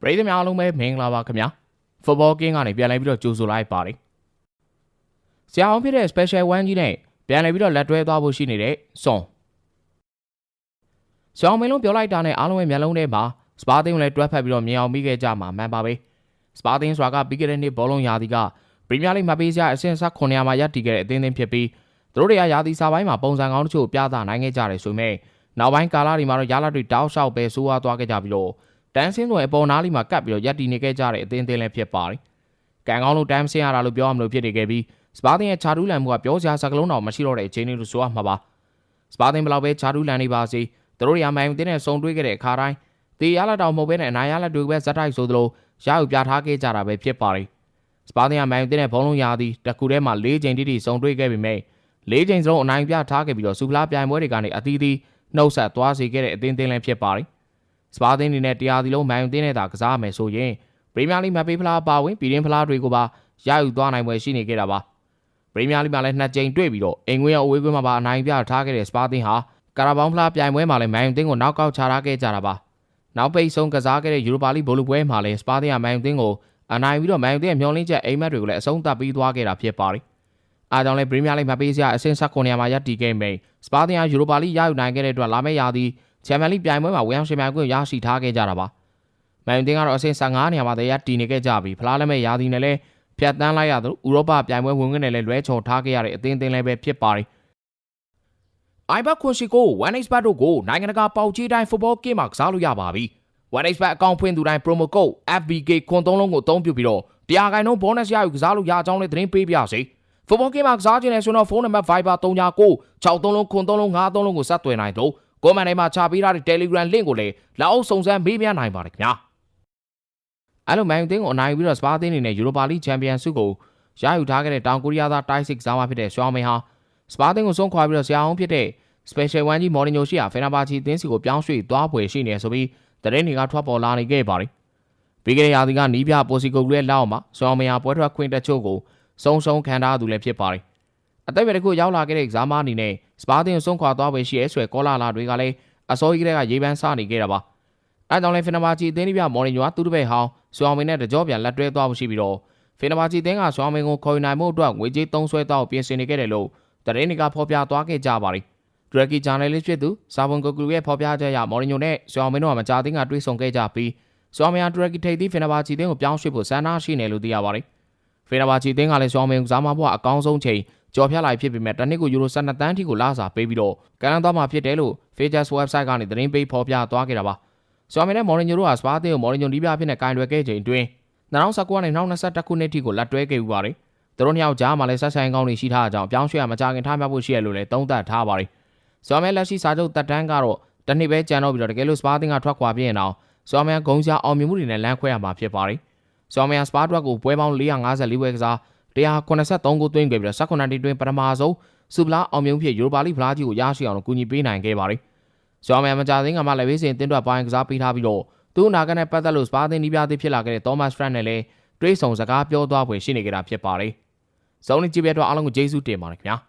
ပရိသတ်များအားလုံးပဲမင်္ဂလာပါခင်ဗျာဖုတ်ဘောကင်းကနေပြန်လည်ပြီးတော့ကြိုဆိုလိုက်ပါတယ်ဆရာအောင်ဖြစ်တဲ့ special one ကြီးနဲ့ပြန်လည်ပြီးတော့လက်တွဲသွားဖို့ရှိနေတဲ့စွန်ဆရာအောင်မင်းလုံးပြောလိုက်တာနဲ့အားလုံးရဲ့မျက်လုံးထဲမှာစပါတင်းကိုလည်းတွဲဖက်ပြီးတော့မြင်အောင်မိခဲ့ကြမှာမှန်ပါပဲစပါတင်းဆိုတာကပြီးခဲ့တဲ့နှစ်ဘောလုံးရာသီကပရီးမီးယားလိမမှာပေးစရာအဆင့်ဆက်9ရာမှာရပ်တည်ခဲ့တဲ့အသင်းသင်းဖြစ်ပြီးသူတို့တွေကရာသီစာပိုင်းမှာပုံစံကောင်းတချို့ပြသနိုင်ခဲ့ကြတယ်ဆိုပေမဲ့နောက်ပိုင်းကာလတွေမှာတော့ရလဒ်တွေတောက်လျှောက်ပဲဆိုးဝါးသွားခဲ့ကြပြီးတော့ တန်းစင်းတွေအပေါ်နားလေးမှာကပ်ပြီးတော့ရက်တီနေခဲ့ကြတဲ့အသင်းအသင်းလည်းဖြစ်ပါတယ်။ကံကောင်းလို့တန်းစင်းရတာလို့ပြောရမလို့ဖြစ်နေခဲ့ပြီးစပါတင်ရဲ့ချာတူးလန်မှုကပြောစရာစကားလုံးတော့မရှိတော့တဲ့အချိန်လေးလို့ဆိုရမှာပါ။စပါတင်ဘလောက်ပဲချာတူးလန်နေပါစေသူတို့တွေကမိုင်တင်းနဲ့ဆုံတွေးခဲ့တဲ့အခါတိုင်းတေရလာတောင်မဟုတ်ဘဲနဲ့အနာရလက်တွေပဲဇက်တိုက်ဆိုသလိုရယူပြထားခဲ့ကြတာပဲဖြစ်ပါတယ်။စပါတင်ကမိုင်တင်းနဲ့ဘုံလုံးရာသည်တကူထဲမှာ၄ချိန်တိတိဆုံတွေးခဲ့ပေမဲ့၄ချိန်စလုံးအနိုင်ပြထားခဲ့ပြီးတော့စူဖလားပြိုင်ပွဲတွေကနေအသီးသီးနှုတ်ဆက်သွားစေခဲ့တဲ့အသင်းအသင်းလည်းဖြစ်ပါတယ်။ စပါသင်းအနေနဲ့တရားစီလုံးမိုင်တင်းနဲ့သာကစားမယ်ဆိုရင်ပရီးမီးယားလိမပေးဖလားပါဝင်ပြည်ရင်းဖလားတွေကိုပါရယူသွားနိုင်ပွဲရှိနေခဲ့တာပါပရီးမီးယားလိမှာလည်းနှစ်ကြိမ်တွေ့ပြီးတော့အင်္ဂွေးရောအဝေးကွင်းမှာပါအနိုင်ပြထားခဲ့တဲ့စပါသင်းဟာကာရာဘောင်းဖလားပြိုင်ပွဲမှာလည်းမိုင်တင်းကိုနောက်ကောက်ချထားခဲ့ကြတာပါနောက်ပိတ်ဆုံးကစားခဲ့တဲ့ယူရိုပါလိဘောလုံးပွဲမှာလည်းစပါသင်းကမိုင်တင်းကိုအနိုင်ပြီးတော့မိုင်တင်းရဲ့မျောလင်းချက်အိမ်မက်တွေကိုလည်းအဆုံးသတ်ပြီးသွားခဲ့တာဖြစ်ပါတယ်အားကြောင့်လည်းပရီးမီးယားလိမှာပေးစရာအဆင့်ဆက်9နေရာမှာရပ်တည်ခဲ့မိန်စပါသင်းကယူရိုပါလိရယူနိုင်ခဲ့တဲ့အတွက်လာမယ့်ရာသီ ချန်ပီယံလိပြိုင်ပွဲမှာဝယ်အောင်ရှင်ပြိုင်ခွင့်ရရှိထားခဲ့ကြတာပါ။မန်ယူတင်းကတော့အဆင့်15နေရာမှာတည်းရတည်နေခဲ့ကြပြီးဖလားလက်မဲ့ရာသီနဲ့လည်းဖြတ်တန်းလိုက်ရသလိုဥရောပပြိုင်ပွဲဝင်ခွင့်နဲ့လည်းလွဲချော်ထားခဲ့ရတဲ့အသင်းအသင်းလည်းပဲဖြစ်ပါတယ်။ iBet ခွန်ရှိကို 1xbet တို့ကိုနိုင်ငံတကာပေါက်ကြီးတိုင်း football game မှာကစားလို့ရပါပြီ။ 1xbet အကောင့်ဖွင့်သူတိုင်း promo code FBK ခွန်သုံးလုံးကိုအသုံးပြုပြီးတော့တရားကိုင်နှုန်း bonus ရယူကစားလို့ရအကြောင်းလေးသတင်းပေးပါရစေ။ football game မှာကစားခြင်းနဲ့ဆိုတော့ဖုန်းနံပါတ် Viber 39 63လုံးခွန်သုံးလုံး53လုံးကိုဆက်သွယ်နိုင်တော့ ကွန်မန့်ထဲမှာချပေးထားတဲ့ Telegram link ကိုလည်းလက်အောက်စုံစမ်းမေးမြန်းနိုင်ပါတယ်ခင်ဗျာအဲ့လိုမန်ယူတင်းကိုအနိုင်ယူပြီးတော့စပါးတင်းနေနဲ့ယူရိုပါလိချန်ပီယံဆုကိုရယူထားခဲ့တဲ့တောင်ကိုရီးယားသားတိုက်စစ်ကစားမဖြစ်တဲ့ရှောင်းမင်းဟာစပါးတင်းကိုဆုံးခွာပြီးတော့ဆရာအောင်ဖြစ်တဲ့ Special One ကြီးမော်ရီညိုရှိရာဖဲနာဘာချီတင်းစီကိုပြောင်းရွှေ့သွားပွဲရှိနေဆိုပြီးသတင်းတွေကထွက်ပေါ်လာနေခဲ့ပါတယ်ပြီးခဲ့တဲ့ရာသီကနီးပြပိုစီကိုကရဲ့လက်အောက်မှာရှောင်းမင်းဟာပွဲထွက်ခွင့်တချို့ကိုစုံစုံခံထားသူလည်းဖြစ်ပါတယ်အသက်အရွယ်တစ်ခုရောက်လာခဲ့တဲ့ကစားမအနေနဲ့ စပါးတင်းကိုဆုံးခွာသွားပွဲရှိရဲဆွဲကောလာလာတွေကလည်းအစောကြီးကရေပန်းစနေခဲ့တာပါအဲကြောင့်လည်းဖင်နဘာချီအသင်းပြမော်နီညိုကသူ့တပည့်ဟောင်းဆွေအောင်မင်းနဲ့တကြောပြန်လက်တွဲသွားဖို့ရှိပြီးတော့ဖင်နဘာချီအသင်းကဆွေအောင်မင်းကိုခေါ်ယူနိုင်မှုအတွက်ငွေကြေးသုံးဆွဲတော့ပြင်ဆင်နေခဲ့တယ်လို့တရင်တွေကဖော်ပြသွားခဲ့ကြပါတယ်ဒရက်ကီဂျာနယ်လစ်ဖြစ်သူစာဘွန်ကိုကူရဲ့ဖော်ပြချက်အရမော်ရီညိုနဲ့ဆွေအောင်မင်းတို့ကမကြာသေးကတွေ့ဆုံခဲ့ကြပြီးဆွေအောင်မင်းကဒရက်ကီထိပ်သီးဖင်နဘာချီအသင်းကိုပြောင်းရွှေ့ဖို့ဆန္ဒရှိနေလို့သိရပါတယ်ဖင်နဘာချီအသင်းကလည်းဆွေအောင်မင်းကစားမဖို့အကောင်းဆုံးချိန် ကြော်ဖြတ်လိုက်ဖြစ်ပေမဲ့တနစ်ကိုယူရို12တန်းထိကိုလာစာပေးပြီးတော့ကန်လန်သွားမှာဖြစ်တယ်လို့ Fajers website ကနေသတင်းပေးဖော်ပြသွားခဲ့တာပါ။ဆွာမီနဲ့မော်ရီညိုတို့ဟာစပါးသေးကိုမော်ရီညိုဒီးပြဖြစ်နဲ့ကင်တွယ်ခဲ့ချိန်အတွင်း2019ကနေ2021ခုနှစ်ထိကိုလက်တွဲခဲ့ဥပါတယ်။သူတို့နှစ်ယောက်ကြားမှာလည်းဆက်ဆိုင်ကောင်းတွေရှိထားကြအောင်ပြောင်းရွှေ့ရမကြခင်ထားမှတ်ဖို့ရှိရလို့လည်းသုံးသပ်ထားပါတယ်။ဆွာမီလက်ရှိစာချုပ်တက်တန်းကတော့တနှစ်ပဲကြံတော့ပြီးတော့တကယ်လို့စပါးသင်းကထွက်ခွာပြင်းအောင်ဆွာမီဂုံးရှာအောင်မြင်မှုတွေနဲ့လမ်းခွဲရမှာဖြစ်ပါတယ်။ဆွာမီစပါးတွက်ကိုပွဲပေါင်း454ပွဲကစား 183ကိုသွင်းခဲ့ပြီးတော့18နှစ်တွင်ပထမဆုံးစူပလာအောင်မြင်ဖြစ်ယူရိုပါလိဖလားကြီးကိုရရှိအောင်ကူညီပေးနိုင်ခဲ့ပါတယ်။ဇော်မယ်မကြသေးကမှလည်းဝေးစင်တင်းတွက်ပိုင်းကစားပေးထားပြီးတော့သူ့အနာဂတ်နဲ့ပတ်သက်လို့စပါသင်းနီးပြသေးဖြစ်လာခဲ့တဲ့ Thomas Frank နဲ့လည်းတွေးဆုံစကားပြောသွားဖွယ်ရှိနေကြတာဖြစ်ပါတယ်။ဇောင်းနေကြည့်ပြတော့အားလုံးကိုကျေးဇူးတင်ပါတယ်ခင်ဗျာ။